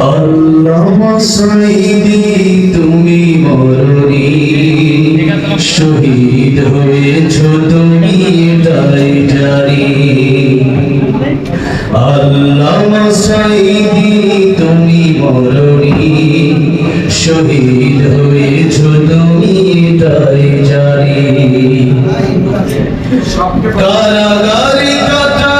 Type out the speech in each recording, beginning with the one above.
আল্লাহ সাইদি তুমি মরণি। শহীদ হয়েছ তুমি তাই জানি আল্লাহ সাইদি তুমি মরণি। শহীদ হয়েছ তুমি তাই জানি কারাগারে কাটালে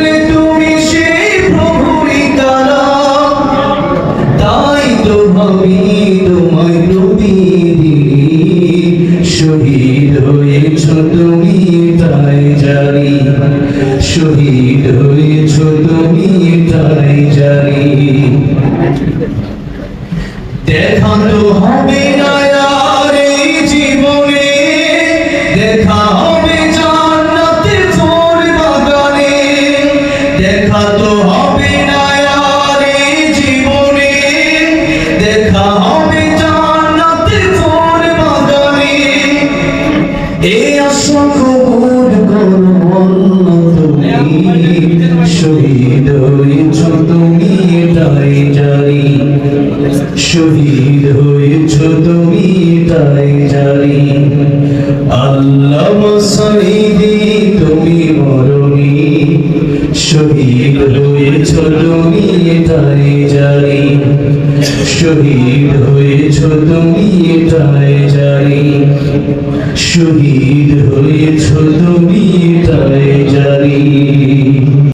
শহীদ হয়েছ তুমি তাই জানি। শহীদ হয়েছ তুমি তাই জানি। দেখা তো হবে না শহীদ হয়েছ তুমি তাই জানি। আল্লাহ সাইদি, তুমি মরণি। শহীদ হয়েছ তুমি তাই জানি। শহীদ হয়েছ তুমি তাই জানি। শহীদ হয়েছ তুমি তাই জানি।